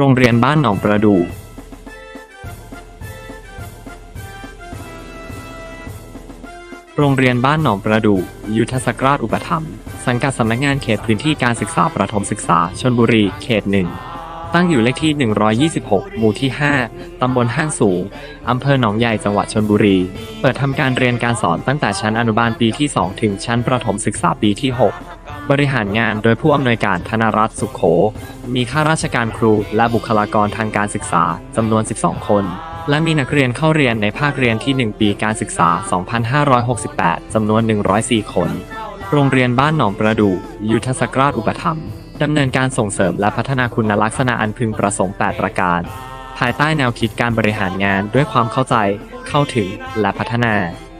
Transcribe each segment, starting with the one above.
รงเรียนบ้านหนองประดู่โรงเรียนบ้านหนองประดู่ยุทธศักราชอุปถัมภ์สังกัดสำนักงานเขตพื้นที่การศึกษาประถมศึกษาชนบุรี เขตหนึ่ง ตั้งอยู่เลขที่ 126 หมู่ที่ 5 ตำบลห้างสูง อำเภอหนองใหญ่ จังหวัดชนบุรี เปิดทำการเรียนการสอนตั้งแต่ชั้นอนุบาลปีที่ 2 ถึงชั้นประถมศึกษาปีที่ 6 บริหารงานโดยผู้อำนวยการธนรัตน์สุขโข มีข้าราชการครูและบุคลากรทางการศึกษาจำนวน 12 คน และมีนักเรียนเข้าเรียนในภาคเรียนที่ 1 ปีการศึกษา 2568 จำนวน 104 คน โรงเรียนบ้านหนองประดู่ยุทธศักราชอุปถัมภ์ดำเนินการส่งเสริมและพัฒนาคุณลักษณะอันพึงประสงค์ 8 ประการ ภายใต้แนวคิดการบริหารงานด้วยความเข้าใจ เข้าถึง และพัฒนา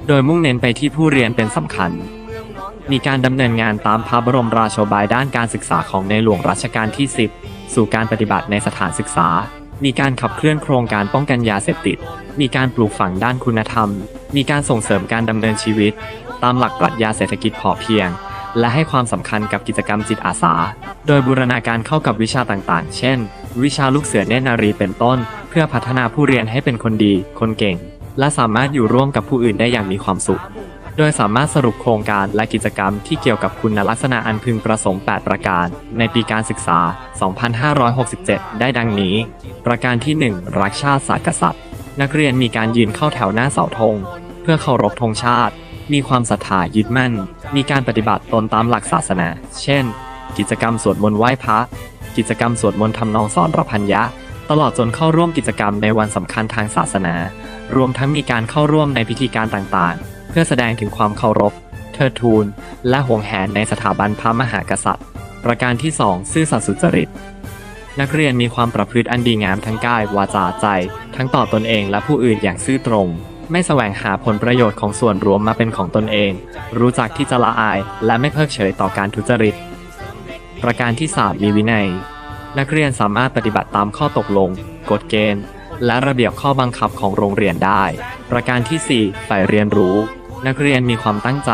โดยมุ่งเน้นไปที่ผู้เรียนเป็นสำคัญ มีการดำเนินงานตามพระบรมราโชบายด้านการศึกษาของในหลวงรัชกาลที่ 10 สู่การปฏิบัติในสถานศึกษา มีการขับเคลื่อนโครงการป้องกันยาเสพติด มีการปลูกฝังด้านคุณธรรม มีการส่งเสริมการดำเนินชีวิต ตามหลักปรัชญาเศรษฐกิจพอเพียง และให้ความสำคัญกับกิจกรรมจิตอาสา โดยบูรณาการเข้ากับวิชาต่างๆ เช่น วิชาลูกเสือเนตรนารีเป็นต้น เพื่อพัฒนาผู้เรียนให้เป็นคนดี คนเก่ง และสามารถอยู่ร่วมกับผู้อื่นได้อย่างมีความสุข ดยสามารถสรุปโครงการและกิจกรรมที่เกี่ยวกับคุณลักษณะอันพึงประสงค์ 8 ประการ ในปีการศึกษา 2567 ได้ดังนี้ ประการที่ 1 รักชาติศาสตร์กษัตริย์ นักเรียนมีการยืนเข้าแถวหน้าเสาธง เพื่อเคารพธงชาติ มีความศรัทธายึดมั่น มีการปฏิบัติตนตามหลักศาสนา เช่น กิจกรรมสวดมนต์ไหว้พระ กิจกรรมสวดมนต์ทำนองสอนรพัญญะตลอดจนเข้าร่วมกิจกรรมในวันสำคัญทางศาสนา รวมทั้งมีการเข้าร่วมในพิธีการต่างๆ เพื่อแสดงถึงความเคารพ เทิดทูน และห่วงแหนในสถาบันพระมหากษัตริย์ ประการที่ 2 ซื่อสัตย์สุจริต นักเรียนมีความประพฤติอันดีงามทั้งกายวาจาใจ ทั้งต่อตนเองและผู้อื่นอย่างซื่อตรง ไม่แสวงหาผลประโยชน์ของส่วนรวมมาเป็นของตนเอง รู้จักที่จะละอาย และไม่เพิกเฉยต่อการทุจริต ประการที่ 3 มีวินัย นักเรียนสามารถปฏิบัติตามข้อตกลง กฎเกณฑ์และระเบียบข้อบังคับของโรงเรียนได้ ประการที่ 4 ฝ่ายเรียนรู้ นักเรียนมีความตั้งใจ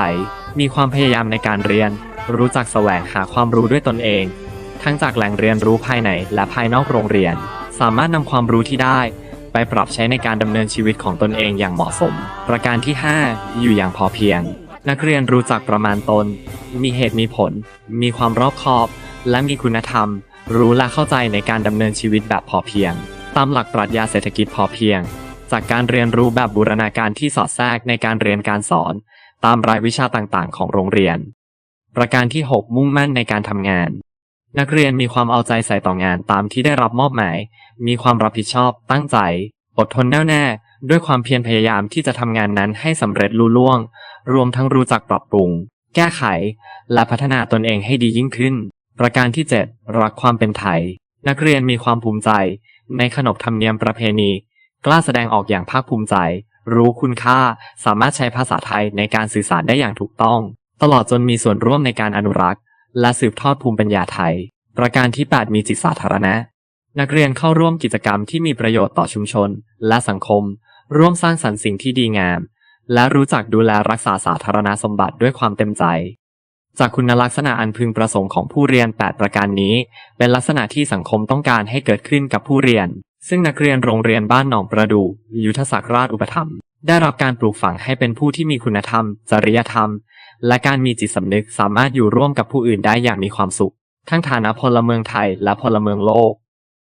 มีความพยายามในการเรียน รู้จักแสวงหาความรู้ด้วยตนเอง ทั้งจากแหล่งเรียนรู้ภายในและภายนอกโรงเรียน สามารถนำความรู้ที่ได้ ไปปรับใช้ในการดำเนินชีวิตของตนเองอย่างเหมาะสม ประการที่ 5 อยู่อย่างพอเพียง นักเรียนรู้จักประมาณตน มีเหตุมีผล มีความรอบคอบ และมีคุณธรรม รู้และเข้าใจในการดำเนินชีวิตแบบพอเพียง ตามหลักปรัชญาเศรษฐกิจพอเพียง จากการเรียนรู้แบบบูรณาการที่สอดแทรกในการเรียนการสอน ตามรายวิชาต่างๆ ของโรงเรียน ประการที่ 6 มุ่งมั่นในการทำงาน นักเรียนมีความเอาใจใส่ต่องานตามที่ได้รับมอบหมาย มีความรับผิดชอบ ตั้งใจ อดทนแน่วแน่ ด้วยความเพียรพยายามที่จะทำงานนั้นให้สำเร็จลุล่วง รวมทั้งรู้จักปรับปรุง แก้ไข และพัฒนาตนเองให้ดียิ่งขึ้น ประการที่ 7 รักความเป็นไทย นักเรียนมีความภูมิใจ ในขนบธรรมเนียมประเพณี กล้าแสดงออกอย่างภาคภูมิใจ รู้คุณค่า สามารถใช้ภาษาไทยในการสื่อสารได้อย่างถูกต้อง ตลอดจนมีส่วนร่วมในการอนุรักษ์ และสืบทอดภูมิปัญญาไทย ประการที่ 8 มีจิตสาธารณะ นักเรียนเข้าร่วมกิจกรรมที่มีประโยชน์ต่อชุมชน และสังคม ร่วมสร้างสรรค์สิ่งที่ดีงาม และรู้จักดูแลรักษาสาธารณสมบัติด้วยความเต็มใจจากคุณลักษณะอันพึงประสงค์ของผู้เรียน 8 ประการนี้ เป็นลักษณะที่สังคมต้องการให้เกิดขึ้นกับผู้เรียน ซึ่งนักเรียนโรงเรียนบ้านหนองประดูยุทธศักราชอุปถัมภ์ได้รับการปลูกฝังให้เป็นผู้ที่มีคุณธรรม จริยธรรม และการมีจิตสำนึกสามารถอยู่ร่วมกับผู้อื่นได้อย่างมีความสุข ทั้งฐานะพลเมืองไทยและพลเมืองโลก